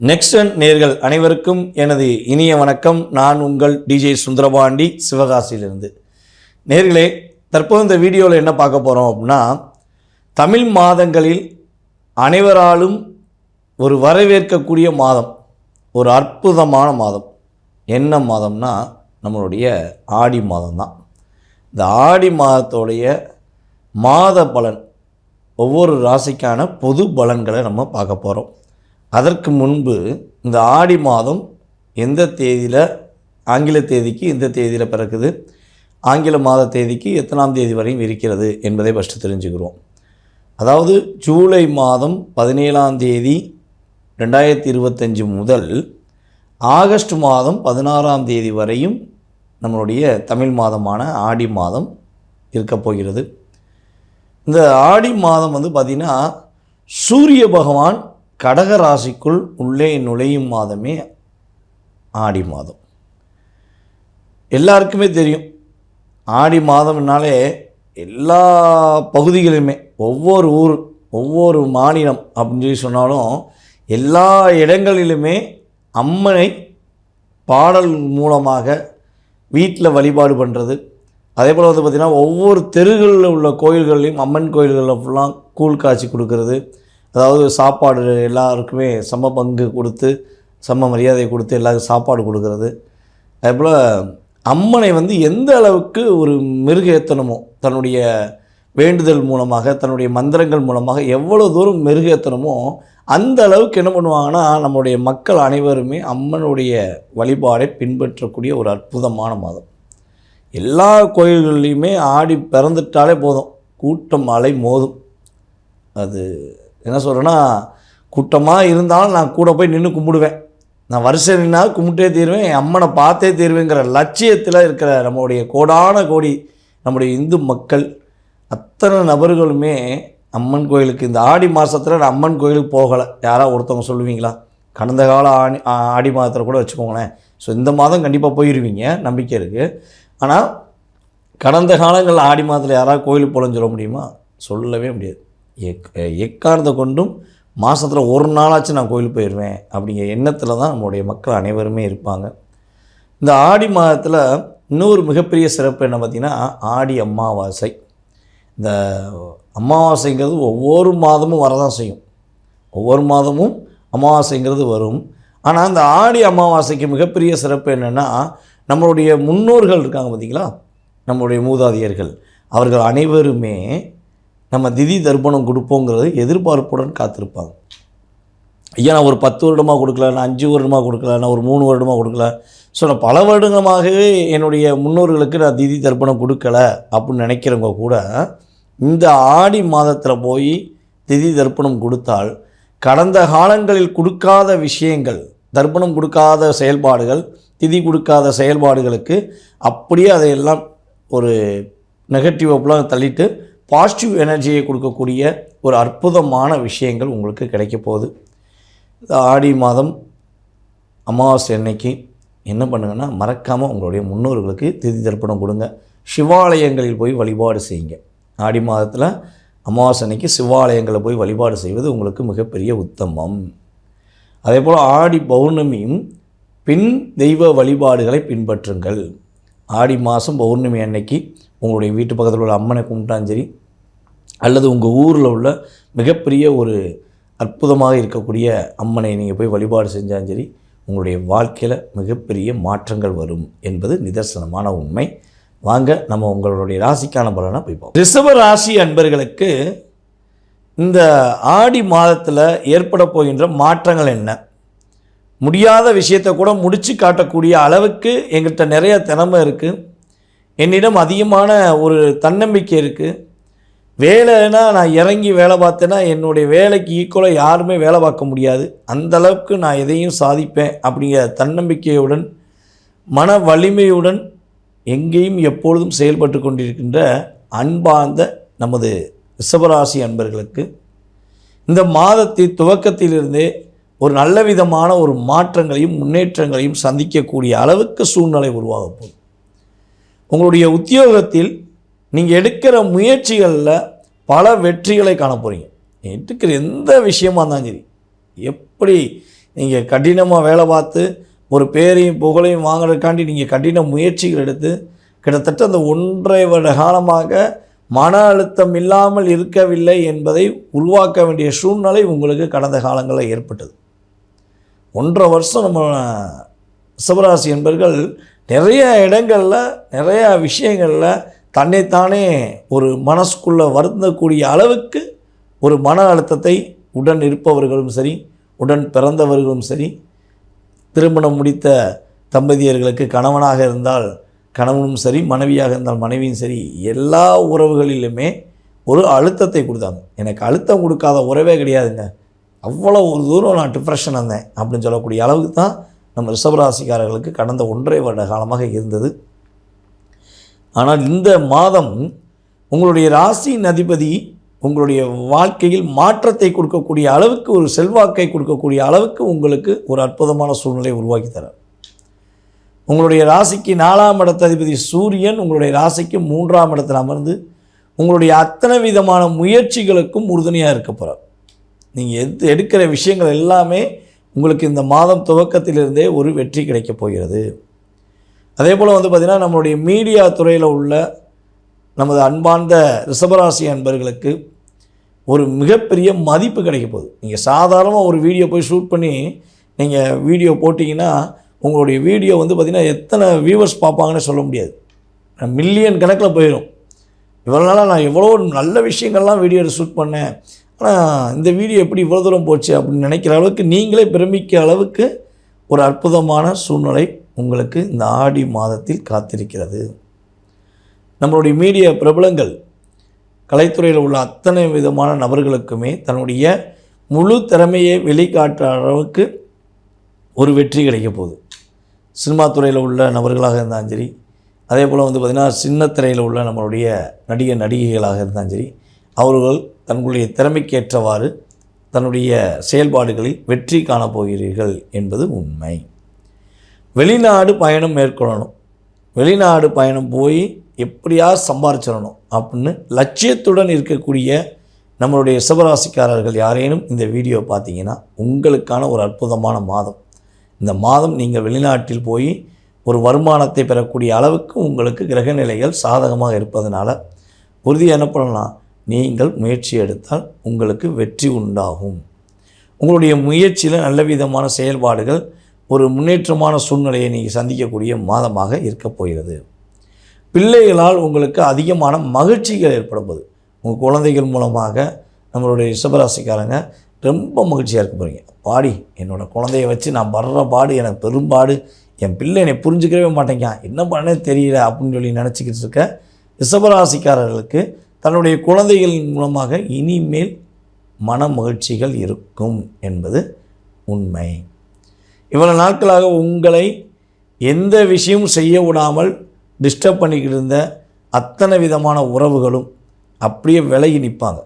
Next நேர்கள் அனைவருக்கும் எனது இனிய வணக்கம். நான் உங்கள் டிஜே சுந்தரபாண்டி சிவகாசியிலிருந்து. நேர்களே தற்போது இந்த வீடியோவில் என்ன பார்க்க போகிறோம் அப்படின்னா தமிழ் மாதங்களில் அனைவராலும் ஒரு வரவேற்கக்கூடிய மாதம் ஒரு அற்புதமான மாதம். என்ன மாதம்னா நம்மளுடைய ஆடி மாதம் தான் இந்த ஆடி மாதத்தோடைய மாத பலன் ஒவ்வொரு ராசிக்கான பொது பலன்களை நம்ம பார்க்க போகிறோம் அதற்கு முன்பு இந்த ஆடி மாதம் எந்த தேதியில் ஆங்கில தேதிக்கு எந்த தேதியில் பிறக்குது? ஆங்கில மாத தேதிக்கு எத்தனாம் தேதி வரையும் இருக்கிறது என்பதை ஃபஸ்ட்டு தெரிஞ்சுக்கிறோம். அதாவது ஜூலை மாதம் பதினேழாம் தேதி ரெண்டாயிரத்தி இருபத்தஞ்சி முதல் ஆகஸ்ட் மாதம் பதினாறாம் தேதி வரையும் நம்மளுடைய தமிழ் மாதமான ஆடி மாதம் இருக்கப் போகிறது. இந்த ஆடி மாதம் வந்து பார்த்திங்கன்னா சூரிய பகவான் கடக ராசிக்குள் உள்ளே நுழையும் மாதமே ஆடி மாதம். எல்லாருக்குமே தெரியும். ஆடி மாதம்னாலே எல்லா பகுதிகளிலுமே ஒவ்வொரு ஊர் ஒவ்வொரு மாநிலம் அப்படின்னு சொல்லி சொன்னாலும் எல்லா இடங்களிலுமே அம்மனை பாடல் மூலமாக வீட்டில் வழிபாடு பண்ணுறது. அதே போல் வந்து பார்த்திங்கன்னா ஒவ்வொரு தெருகளில் உள்ள கோயில்கள்லையும் அம்மன் கோயில்களில் ஃபுல்லாக கூழ் காய்ச்சி கொடுக்கறது. அதாவது சாப்பாடு எல்லாருக்குமே சம பங்கு கொடுத்து சம மரியாதை கொடுத்து எல்லாருக்கும் சாப்பாடு கொடுக்கறது. அதேபோல் அம்மனை வந்து எந்த அளவுக்கு ஒரு மெருகேற்றணுமோ தன்னுடைய வேண்டுதல் மூலமாக தன்னுடைய மந்திரங்கள் மூலமாக எவ்வளோ தூரம் மெருகேத்தனமோ அந்த அளவுக்கு என்ன பண்ணுவாங்கன்னா நம்முடைய மக்கள் அனைவருமே அம்மனுடைய வழிபாடை பின்பற்றக்கூடிய ஒரு அற்புதமான மாதம். எல்லா கோயில்கள்லேயுமே ஆடி பிறந்துட்டாலே போதும். கூட்டம் அலை மோதும். அது என்ன சொல்கிறேன்னா கூட்டமாக இருந்தாலும் நான் கூட போய் நின்று கும்பிடுவேன். நான் வருஷம் நின்னா கும்பிட்டே தீருவேன் என் அம்மனை பார்த்தே தீருவேங்கிற லட்சியத்தில் இருக்கிற நம்மளுடைய கோடான கோடி நம்முடைய இந்து மக்கள் அத்தனை நபர்களுமே அம்மன் கோயிலுக்கு இந்த ஆடி மாதத்தில் நான் அம்மன் கோயிலுக்கு போகலை. யாராவது ஒருத்தவங்க சொல்லுவீங்களா? கடந்த கால ஆடி ஆடி மாதத்தில் கூட வச்சுக்கோங்களேன். ஸோ இந்த மாதம் கண்டிப்பாக போயிடுவீங்க நம்பிக்கை இருக்குது ஆனால் கடந்த காலங்களில் ஆடி மாதத்தில் யாராவது கோயிலுக்கு போகலன்னு சொல்ல முடியுமா? சொல்லவே முடியாது. எக் எக்காரணத்தை கொண்டும் மாதத்தில் ஒரு நாளாச்சும் நான் கோயிலுக்கு போயிடுவேன் அப்படிங்கிற எண்ணத்தில் தான் நம்மளுடைய மக்கள் அனைவருமே இருப்பாங்க. இந்த ஆடி மாதத்தில் இன்னொரு மிகப்பெரிய சிறப்பு என்ன பார்த்திங்கன்னா ஆடி அமாவாசை. இந்த அமாவாசைங்கிறது ஒவ்வொரு மாதமும் வரதான் செய்யும். ஒவ்வொரு மாதமும் அமாவாசைங்கிறது வரும். ஆனால் அந்த ஆடி அமாவாசைக்கு மிகப்பெரிய சிறப்பு என்னென்னா நம்மளுடைய முன்னோர்கள் இருக்காங்க பார்த்தீங்களா? நம்மளுடைய மூதாதையர்கள். அவர்கள் அனைவருமே நம்ம திதி தர்ப்பணம் கொடுப்போங்கிறது எதிர்பார்ப்புடன் காத்திருப்பாங்க. ஐயா நான் ஒரு பத்து வருடமாக கொடுக்கல நான் அஞ்சு வருடமாக கொடுக்கல நான் ஒரு மூணு வருடமாக கொடுக்கல. ஸோ நான் பல வருடமாகவே என்னுடைய முன்னோர்களுக்கு நான் திதி தர்ப்பணம் கொடுக்கல அப்படின்னு நினைக்கிறவங்க கூட இந்த ஆடி மாதத்தில் போய் திதி தர்ப்பணம் கொடுத்தால் கடந்த காலங்களில் கொடுக்காத விஷயங்கள் தர்ப்பணம் கொடுக்காத செயல்பாடுகள் திதி கொடுக்காத செயல்பாடுகளுக்கு அப்படியே அதையெல்லாம் ஒரு நெகட்டிவ் அப்பெல்லாம் தள்ளிட்டு பாசிட்டிவ் எனர்ஜியை கொடுக்கக்கூடிய ஒரு அற்புதமான விஷயங்கள் உங்களுக்கு கிடைக்க போகுது. ஆடி மாதம் அமாவாசை அன்னைக்கு என்ன பண்ணுங்கன்னா மறக்காமல் உங்களுடைய முன்னோர்களுக்கு திதி தர்ப்பணம் கொடுங்க. சிவாலயங்களில் போய் வழிபாடு செய்யுங்க. ஆடி மாதத்தில் அமாவாசை அன்னைக்கு சிவாலயங்களில் போய் வழிபாடு செய்வது உங்களுக்கு மிகப்பெரிய உத்தமம். அதே போல் ஆடி பௌர்ணமியும் பின் தெய்வ வழிபாடுகளை பின்பற்றுங்கள். ஆடி மாதம் பௌர்ணமி அன்னைக்கு உங்களுடைய வீட்டு பக்கத்தில் உள்ள அம்மனை கும்பிட்டாலும் சரி அல்லது உங்கள் ஊரில் உள்ள மிகப்பெரிய ஒரு அற்புதமாக இருக்கக்கூடிய அம்மனை நீங்கள் போய் வழிபாடு செஞ்சாலும் சரி உங்களுடைய வாழ்க்கையில் மிகப்பெரிய மாற்றங்கள் வரும் என்பது நிதர்சனமான உண்மை. வாங்க நம்ம உங்களுடைய ராசிக்கான பலனை போய் பார்ப்போம். ரிஷப ராசி அன்பர்களுக்கு இந்த ஆடி மாதத்தில் ஏற்பட போகின்ற மாற்றங்கள் என்ன? முடியாத விஷயத்தை கூட முடித்து காட்டக்கூடிய அளவுக்கு எங்கள்கிட்ட நிறைய திறமை இருக்குது என்னிடம் அதிகமான ஒரு தன்னம்பிக்கை இருக்குது வேலைன்னா நான் இறங்கி வேலை பார்த்தேன்னா என்னுடைய வேலைக்கு ஈக்குவலாக யாருமே வேலை பார்க்க முடியாது. அந்த அளவுக்கு நான் எதையும் சாதிப்பேன் அப்படிங்கிற தன்னம்பிக்கையுடன் மன வலிமையுடன் எங்கேயும் எப்பொழுதும் செயல்பட்டு கொண்டிருக்கின்ற அன்பார்ந்த நமது ரிஷபராசி அன்பர்களுக்கு இந்த மாதத்தின் துவக்கத்திலிருந்தே ஒரு நல்ல விதமான ஒரு மாற்றங்களையும் முன்னேற்றங்களையும் சந்திக்கக்கூடிய அளவுக்கு சூழ்நிலை உருவாக போகுது. உங்களுடைய உத்தியோகத்தில் நீங்கள் எடுக்கிற முயற்சிகளில் பல வெற்றிகளை காண போகிறீங்க எடுக்கிற எந்த விஷயமா இருந்தாலும் சரி எப்படி நீங்கள் கடினமாக வேலை பார்த்து ஒரு பேரையும் புகழையும் வாங்குறதுக்காண்டி நீங்கள் கடின முயற்சிகள் எடுத்து கிட்டத்தட்ட அந்த ஒன்றை வருட காலமாக மன அழுத்தம் இல்லாமல் இருக்கவில்லை என்பதை உருவாக்க வேண்டிய சூழ்நிலை உங்களுக்கு கடந்த காலங்களில் ஏற்பட்டது. ஒன்றரை வருஷம் நம்ம சிவராசி என்பர்கள் நிறைய இடங்களில் நிறையா விஷயங்களில் தன்னைத்தானே ஒரு மனசுக்குள்ளே வருந்தக்கூடிய அளவுக்கு ஒரு மன அழுத்தத்தை உடன் இருப்பவர்களும் சரி உடன் பிறந்தவர்களும் சரி திருமணம் முடித்த தம்பதியர்களுக்கு கணவனாக இருந்தால் கணவனும் சரி மனைவியாக இருந்தால் மனைவியும் சரி எல்லா உறவுகளிலுமே ஒரு அழுத்தத்தை கொடுத்தாங்க. எனக்கு அழுத்தம் கொடுக்காத உறவே கிடையாதுங்க. அவ்வளோ ஒரு தூரம் நான் டிப்ரெஷன் வந்தேன் அப்படின்னு சொல்லக்கூடிய அளவுக்கு தான் நம்ம ரிஷபராசிக்காரர்களுக்கு கடந்த ஒன்றரை வருட காலமாக இருந்தது. ஆனால் இந்த மாதம் உங்களுடைய ராசியின் அதிபதி உங்களுடைய வாழ்க்கையில் மாற்றத்தை கொடுக்கக்கூடிய அளவுக்கு ஒரு செல்வாக்கை கொடுக்கக்கூடிய அளவுக்கு உங்களுக்கு ஒரு அற்புதமான சூழ்நிலை உருவாக்கி தரார். உங்களுடைய ராசிக்கு நாலாம் இடத்த அதிபதி சூரியன் உங்களுடைய ராசிக்கு மூன்றாம் இடத்தில் அமர்ந்து உங்களுடைய அத்தனை விதமான முயற்சிகளுக்கும் உறுதுணையாக இருக்க போகிறார் நீங்கள் எது எடுக்கிற விஷயங்கள் எல்லாமே உங்களுக்கு இந்த மாதம் துவக்கத்திலிருந்தே ஒரு வெற்றி கிடைக்கப் போகிறது. அதே போல் வந்து பார்த்திங்கன்னா நம்மளுடைய மீடியா துறையில் உள்ள நமது அன்பார்ந்த ரிஷபராசி அன்பர்களுக்கு ஒரு மிகப்பெரிய மதிப்பு கிடைக்க போகுது. நீங்கள் சாதாரணமாக ஒரு வீடியோ போய் ஷூட் பண்ணி நீங்கள் வீடியோ போட்டிங்கன்னா உங்களுடைய வீடியோ வந்து பார்த்திங்கன்னா எத்தனை வியூவர்ஸ் பார்ப்பாங்கன்னு சொல்ல முடியாது. மில்லியன் கணக்கில் போயிடும். இவ்வளோ நாளாக நான் எவ்வளோ நல்ல விஷயங்கள்லாம் வீடியோ ஷூட் பண்ணேன். ஆனால் இந்த வீடியோ எப்படி இவ்வளோ தூரம் போச்சு அப்படின்னு நினைக்கிற அளவுக்கு நீங்களே பிரமிக்கிற அளவுக்கு ஒரு அற்புதமான சூழ்நிலை உங்களுக்கு இந்த ஆடி மாதத்தில் காத்திருக்கிறது. நம்மளுடைய மீடியா பிரபலங்கள் கலைத்துறையில் உள்ள அத்தனை விதமான நபர்களுக்குமே தன்னுடைய முழு திறமையை வெளிக்காட்டுற அளவுக்கு ஒரு வெற்றி கிடைக்க போகுது. சினிமா துறையில் உள்ள நபர்களாக இருந்தாலும் சரி அதே போல் வந்து பார்த்திங்கன்னா சின்ன திரையில் உள்ள நம்மளுடைய நடிகை நடிகைகளாக இருந்தாலும் சரி அவர்கள் தங்களுடைய திறமைக்கேற்றவாறு தன்னுடைய செயல்பாடுகளில் வெற்றி காணப்போகிறீர்கள் என்பது உண்மை. வெளிநாடு பயணம் மேற்கொள்ளணும். வெளிநாடு பயணம் போய் எப்படியா சம்பாரிச்சிடணும் அப்படின்னு லட்சியத்துடன் இருக்கக்கூடிய நம்மளுடைய சிவராசிக்காரர்கள் யாரேனும் இந்த வீடியோ பார்த்தீங்கன்னா உங்களுக்கான ஒரு அற்புதமான மாதம். இந்த மாதம் நீங்கள் வெளிநாட்டில் போய் ஒரு வருமானத்தை பெறக்கூடிய அளவுக்கு உங்களுக்கு கிரகநிலைகள் சாதகமாக இருப்பதனால உறுதி என்ன பண்ணலாம்? நீங்கள் முயற்சி எடுத்தால் உங்களுக்கு வெற்றி உண்டாகும். உங்களுடைய முயற்சியில் நல்ல விதமான செயல்பாடுகள் ஒரு முன்னேற்றமான சூழ்நிலையை நீங்கள் சந்திக்கக்கூடிய மாதமாக இருக்கப் போகிறது. பிள்ளைகளால் உங்களுக்கு அதிகமான மகிழ்ச்சிகள் ஏற்படும்போது உங்கள் குழந்தைகள் மூலமாக நம்மளுடைய ரிஷபராசிக்காரங்க ரொம்ப மகிழ்ச்சியாக இருக்க போகிறீங்க பாடி என்னோடய குழந்தைய வச்சு நான் வர்ற பாடு எனக்கு பெரும்பாடு என் பிள்ளை என்னை புரிஞ்சுக்கவே மாட்டேங்க என்ன பண்ணே தெரியல அப்படின்னு சொல்லி நினச்சிக்கிட்டு இருக்க ரிஷபராசிக்காரர்களுக்கு தன்னுடைய குழந்தைகளின் மூலமாக இனிமேல் மன மகிழ்ச்சிகள் இருக்கும் என்பது உண்மை. இவ்வளவு நாட்களாக உங்களை எந்த விஷயமும் செய்ய விடாமல் டிஸ்டர்ப் பண்ணிக்கிட்டு இருந்த அத்தனை விதமான உறவுகளும் அப்படியே விலகி நிற்பாங்க.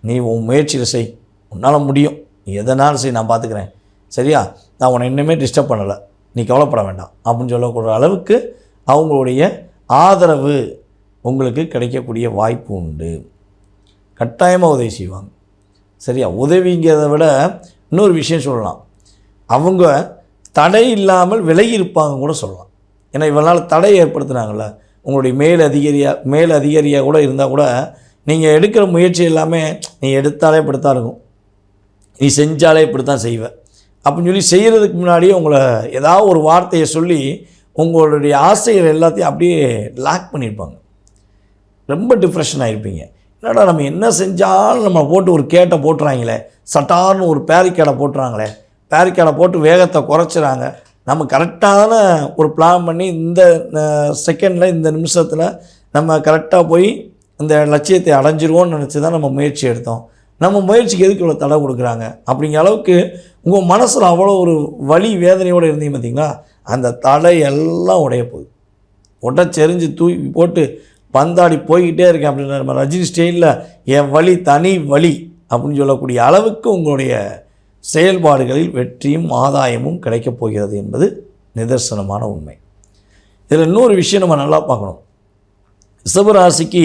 நீ உன் முயற்சியில் செய். உன்னால் முடியும். நீ எதனாலும் செய் நான் பார்த்துக்கிறேன் சரியா? நான் உன்னை இன்னுமே டிஸ்டர்ப் பண்ணலை. நீ கவலைப்பட வேண்டாம். அப்படின்னு சொல்லக்கூடிய அளவுக்கு அவங்களுடைய ஆதரவு உங்களுக்கு கிடைக்கக்கூடிய வாய்ப்பு உண்டு. கட்டாயமாக உதவி செய்வாங்க. சரியா? உதவிங்கிறத விட இன்னொரு விஷயம் சொல்லலாம். அவங்க தடை இல்லாமல் விலகி இருப்பாங்க கூட சொல்லலாம். ஏன்னா இவனால் தடை ஏற்படுத்தினாங்கள உங்களுடைய மேல் அதிகாரியாக மேல் அதிகாரியாக கூட இருந்தால் கூட நீங்கள் எடுக்கிற முயற்சி எல்லாமே நீ எடுத்தாலே இப்படித்தான் இருக்கும். நீ செஞ்சாலே இப்படி தான் செய்வ. அப்படின்னு சொல்லி செய்கிறதுக்கு முன்னாடியே உங்களை ஏதாவது ஒரு வார்த்தையை சொல்லி உங்களுடைய ஆசைகள் எல்லாத்தையும் அப்படியே லாக் பண்ணியிருப்பாங்க ரொம்ப டிப்ரெஷன் ஆகிருப்பீங்க என்னடா நம்ம என்ன செஞ்சாலும் நம்ம போட்டு ஒரு கேட்டை போட்டுறாங்களே சட்டார்னு ஒரு பேரிக்கேடை போட்டுறாங்களே பேரிக்கேடை போட்டு வேகத்தை குறைச்சிறாங்க. நம்ம கரெக்டான ஒரு பிளான் பண்ணி இந்த செகண்டில் இந்த நிமிஷத்தில் நம்ம கரெக்டாக போய் இந்த லட்சியத்தை அடைஞ்சிருவோம்னு நினச்சி தான் நம்ம முயற்சி எடுத்தோம். நம்ம முயற்சிக்கு எதுக்கு இவ்வளோ தடை கொடுக்குறாங்க? அப்படிங்கிற அளவுக்கு உங்கள் மனசில் அவ்வளோ ஒரு வலி வேதனையோடு இருந்தீங்க பார்த்தீங்களா அந்த தடை எல்லாம் உடைய போகுது. உடச்செறிஞ்சு தூக்கி போட்டு பந்தாடி போய்கிட்டே இருக்கேன் அப்படின்னு நம்ம ரஜினி ஸ்டைலில் என் வழி தனி வழி அப்படின்னு சொல்லக்கூடிய அளவுக்கு உங்களுடைய செயல்பாடுகளில் வெற்றியும் ஆதாயமும் கிடைக்கப் போகிறது என்பது நிதர்சனமான உண்மை. இதில் இன்னொரு விஷயம் நம்ம நல்லா பார்க்கணும். ரிஷபராசிக்கு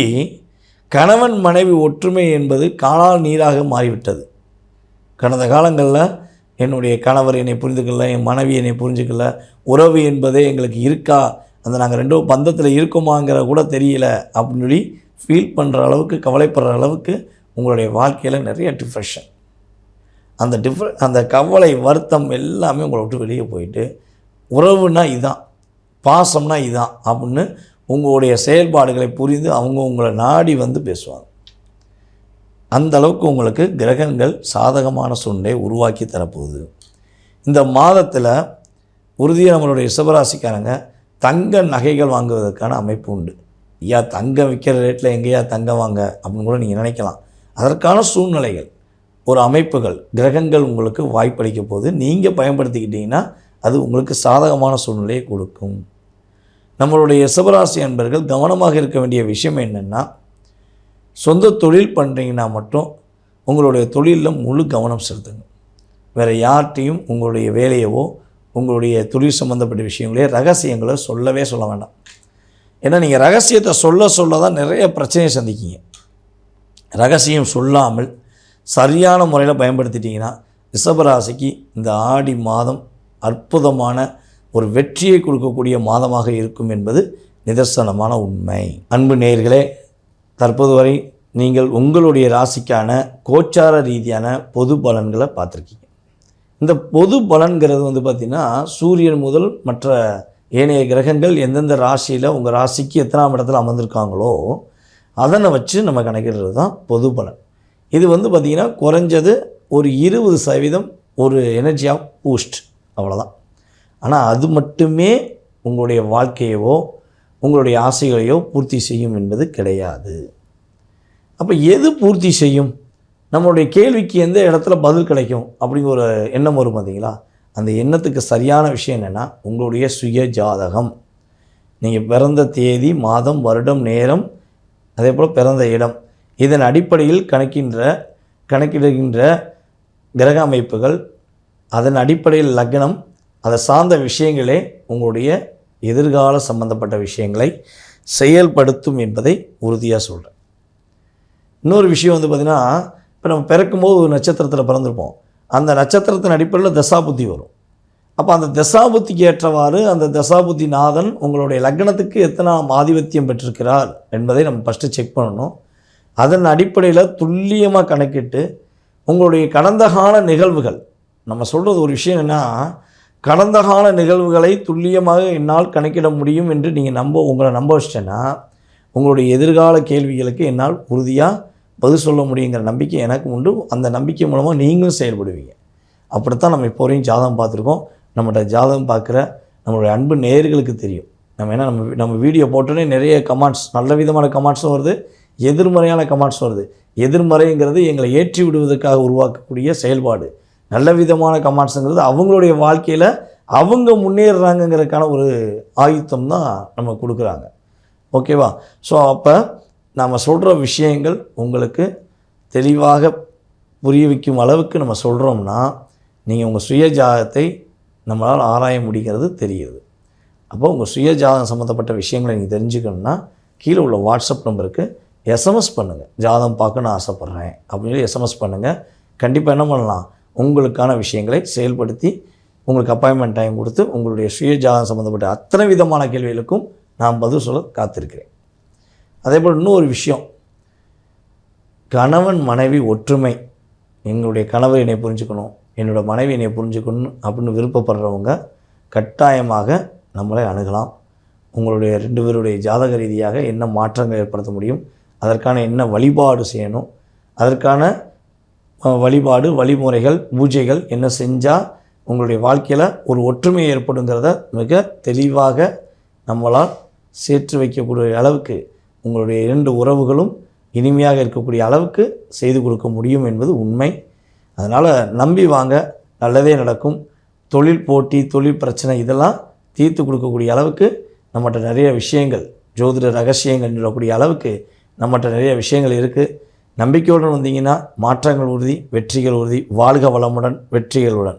கணவன் மனைவி ஒற்றுமை என்பது காலால் நீராக மாறிவிட்டது. கடந்த காலங்களில் என்னுடைய கணவர் என்னை புரிந்துக்கல என் மனைவி என்னை புரிஞ்சுக்கல உறவு என்பதே எங்களுக்கு இருக்கா அந்த நாங்கள் ரெண்டும் பந்தத்தில் இருக்கோமாங்கிற கூட தெரியல அப்படின்னு சொல்லி ஃபீல் பண்ணுற அளவுக்கு கவலைப்படுற அளவுக்கு உங்களுடைய வாழ்க்கையில் நிறைய டிப்ரெஷன் அந்த டிஃப்ர அந்த கவலை வருத்தம் எல்லாமே உங்களை விட்டு வெளியே போயிட்டு உறவுனா இதான் பாசம்னா இதான் அப்படின்னு உங்களுடைய செயல்பாடுகளை புரிந்து அவங்க உங்களை நாடி வந்து பேசுவாங்க. அந்த அளவுக்கு உங்களுக்கு கிரகங்கள் சாதகமான சூழ்நிலையை உருவாக்கி தரப்போகுது. இந்த மாதத்தில் உறுதியாக நம்மளுடைய சிவராசிக்காரங்க தங்க நகைகள் வாங்குவதற்கான அமைப்பு உண்டு. ஐயா தங்கம் விற்கிற ரேட்டில் எங்கேயா தங்கம் வாங்க அப்படின்னு கூட நீங்கள் நினைக்கலாம். அதற்கான சூழ்நிலைகள் ஒரு அமைப்புகள் கிரகங்கள் உங்களுக்கு வாய்ப்பளிக்க போது நீங்கள் பயன்படுத்திக்கிட்டீங்கன்னா அது உங்களுக்கு சாதகமான சூழ்நிலையை கொடுக்கும். நம்மளுடைய சிவராசி அன்பர்கள் கவனமாக இருக்க வேண்டிய விஷயம் என்னென்னா சொந்த தொழில் பண்ணுறீங்கன்னா மட்டும் உங்களுடைய தொழிலில் முழு கவனம் செலுத்துங்க. வேறு யார்கிட்டையும் உங்களுடைய வேலையவோ உங்களுடைய தொழில் சம்மந்தப்பட்ட விஷயங்களே ரகசியங்களை சொல்லவே சொல்ல வேண்டாம். ஏன்னா நீங்கள் ரகசியத்தை சொல்ல சொல்ல தான் நிறைய பிரச்சனையை சந்திக்கிங்க. ரகசியம் சொல்லாமல் சரியான முறையில் பயன்படுத்திட்டிங்கன்னா ரிஷபராசிக்கு இந்த ஆடி மாதம் அற்புதமான ஒரு வெற்றியை கொடுக்கக்கூடிய மாதமாக இருக்கும் என்பது நிதர்சனமான உண்மை. அன்பு நேயர்களே தற்போது வரை நீங்கள் உங்களுடைய ராசிக்கான கோச்சார ரீதியான பொது பலன்களை பார்த்துருக்கீங்க. இந்த பொது பலன்கிறது வந்து பார்த்திங்கன்னா சூரியன் முதல் மற்ற ஏனைய கிரகங்கள் எந்தெந்த ராசியில் உங்கள் ராசிக்கு எத்தனாம் இடத்துல அமர்ந்திருக்காங்களோ அதனை வச்சு நம்ம கணக்கிடுறது தான் பொது பலன். இது வந்து பார்த்திங்கன்னா குறைஞ்சது ஒரு இருபது சதவீதம் ஒரு எனர்ஜியாக பூஸ்ட் அவ்வளோதான் ஆனால் அது மட்டுமே உங்களுடைய வாழ்க்கையவோ உங்களுடைய ஆசைகளையோ பூர்த்தி செய்யும் என்பது கிடையாது. அப்போ எது பூர்த்தி செய்யும்? நம்மளுடைய கேள்விக்கு எந்த இடத்துல பதில் கிடைக்கும் அப்படிங்கிற ஒரு எண்ணம் வரும் பார்த்தீங்களா? அந்த எண்ணத்துக்கு சரியான விஷயம் என்னென்னா உங்களுடைய சுய ஜாதகம். நீங்கள் பிறந்த தேதி மாதம் வருடம் நேரம் அதே போல் பிறந்த இடம். இதன் அடிப்படையில் கணக்கின்ற கணக்கிடுகின்ற கிரக அமைப்புகள் அதன் அடிப்படையில் லக்னம் அதை சார்ந்த விஷயங்களே உங்களுடைய எதிர்கால சம்பந்தப்பட்ட விஷயங்களை செயல்படுத்தும் என்பதை உறுதியாக சொல்கிறேன் இன்னொரு விஷயம் வந்து பார்த்திங்கன்னா இப்போ நம்ம பிறக்கும்போது ஒரு நட்சத்திரத்தில் பிறந்திருப்போம். அந்த நட்சத்திரத்தின் அடிப்படையில் தசாபுத்தி வரும். அப்போ அந்த தசாபுத்திக்கு ஏற்றவாறு அந்த தசாபுத்தி நாதன் உங்களுடைய லக்னத்துக்கு எத்தனாம் ஆதிபத்தியம் பெற்றிருக்கிறார் என்பதை நம்ம ஃபஸ்ட்டு செக் பண்ணணும். அதன் அடிப்படையில் துல்லியமாக கணக்கிட்டு உங்களுடைய கடந்த கால நிகழ்வுகள் நம்ம சொல்கிறது ஒரு விஷயம் என்ன கடந்த கால நிகழ்வுகளை துல்லியமாக என்னால் கணக்கிட முடியும் என்று நீங்கள் நம்ப உங்களை நம்ப வச்சிட்டேன்னா உங்களுடைய எதிர்கால கேள்விகளுக்கு என்னால் உறுதியாக பதில் சொல்ல முடியுங்கிற நம்பிக்கை எனக்கு உண்டு. அந்த நம்பிக்கை மூலமாக நீங்களும் செயல்படுவீங்க. அப்படித்தான் நம்ம இப்போ வரையும் ஜாதகம் பார்த்துருக்கோம். நம்மகிட்ட ஜாதகம் பார்க்குற நம்மளுடைய அன்பு நேர்களுக்கு தெரியும். நம்ம ஏன்னா நம்ம நம்ம வீடியோ போட்டோன்னே நிறைய கமெண்ட்ஸ் நல்ல விதமான கமெண்ட்ஸும் வருது. எதிர்மறையான கமெண்ட்ஸ் வருது. எதிர்மறைங்கிறது எங்களை ஏற்றி விடுவதற்காக உருவாக்கக்கூடிய செயல்பாடு. நல்ல விதமான கமெண்ட்ஸுங்கிறது அவங்களுடைய வாழ்க்கையில் அவங்க முன்னேறுறாங்கங்கிறதுக்கான ஒரு ஆயுத்தம் தான் நம்ம கொடுக்குறாங்க. ஓகேவா? ஸோ அப்போ நம்ம சொல்கிற விஷயங்கள் உங்களுக்கு தெளிவாக புரிய வைக்கும் அளவுக்கு நம்ம சொல்கிறோம்னா நீங்கள் உங்கள் சுய ஜாதகத்தை நம்மளால் ஆராய முடிகிறது தெரியுது அப்போ உங்கள் சுய ஜாதகம் சம்மந்தப்பட்ட விஷயங்களை நீங்கள் தெரிஞ்சுக்கணுன்னா கீழே உள்ள வாட்ஸ்அப் நம்பருக்கு எஸ்எம்எஸ் பண்ணுங்கள் ஜாதகம் பார்க்க நான் ஆசைப்பட்றேன் அப்படின்னு சொல்லி எஸ்எம்எஸ் பண்ணுங்கள் கண்டிப்பாக என்ன பண்ணலாம்? உங்களுக்கான விஷயங்களை செயல்படுத்தி உங்களுக்கு அப்பாயின்மெண்ட் டைம் கொடுத்து உங்களுடைய சுய ஜாதகம் சம்மந்தப்பட்ட அத்தனை விதமான கேள்விகளுக்கும் நான் பதில் சொல்ல காத்திருக்கிறேன். அதே போல் இன்னொரு விஷயம். கணவன் மனைவி ஒற்றுமை. எங்களுடைய கணவர் என்னை புரிஞ்சுக்கணும் என்னோடய மனைவி என்னை புரிஞ்சுக்கணும் அப்படின்னு விருப்பப்படுறவங்க கட்டாயமாக நம்மளை அணுகலாம். உங்களுடைய ரெண்டு பேருடைய ஜாதக ரீதியாக என்ன மாற்றங்கள் ஏற்படுத்த முடியும் அதற்கான என்ன வழிபாடு செய்யணும் அதற்கான வழிபாடு வழிமுறைகள் பூஜைகள் என்ன செஞ்சால் உங்களுடைய வாழ்க்கையில் ஒரு ஒற்றுமை ஏற்படுங்கிறத மிக தெளிவாக நம்மளால் சேர்த்து வைக்கக்கூடிய அளவுக்கு உங்களுடைய இரண்டு உறவுகளும் இனிமையாக இருக்கக்கூடிய அளவுக்கு செய்து கொடுக்க முடியும் என்பது உண்மை. அதனால் நம்பி வாங்க நல்லதே நடக்கும். தொழில் போட்டி தொழில் பிரச்சனை இதெல்லாம் தீர்த்து கொடுக்கக்கூடிய அளவுக்கு நம்மகிட்ட நிறைய விஷயங்கள் ஜோதிட ரகசியங்கள் சொல்லக்கூடிய அளவுக்கு நம்மகிட்ட நிறைய விஷயங்கள் இருக்குது நம்பிக்கையுடன் வந்தீங்கன்னா மாற்றங்கள் உறுதி வெற்றிகள் உறுதி வாழ்க வளமுடன் வெற்றிகளுடன்.